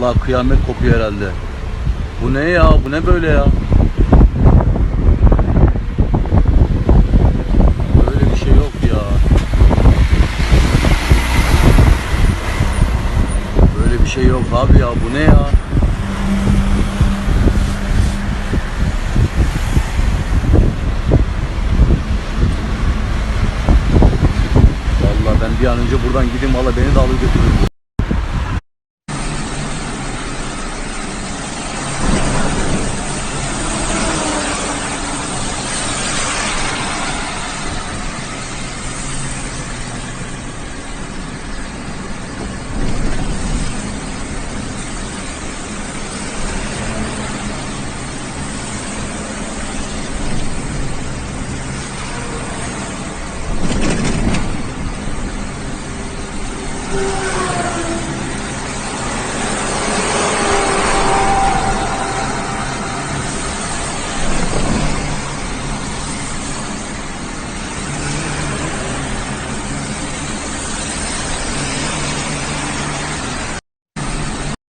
Vallahi kıyamet kopuyor herhalde. Bu ne ya? Bu ne böyle ya? Böyle bir şey yok ya. Böyle bir şey yok abi ya. Bu ne ya? Vallahi ben bir an önce buradan gideyim valla beni de alır götürür. you.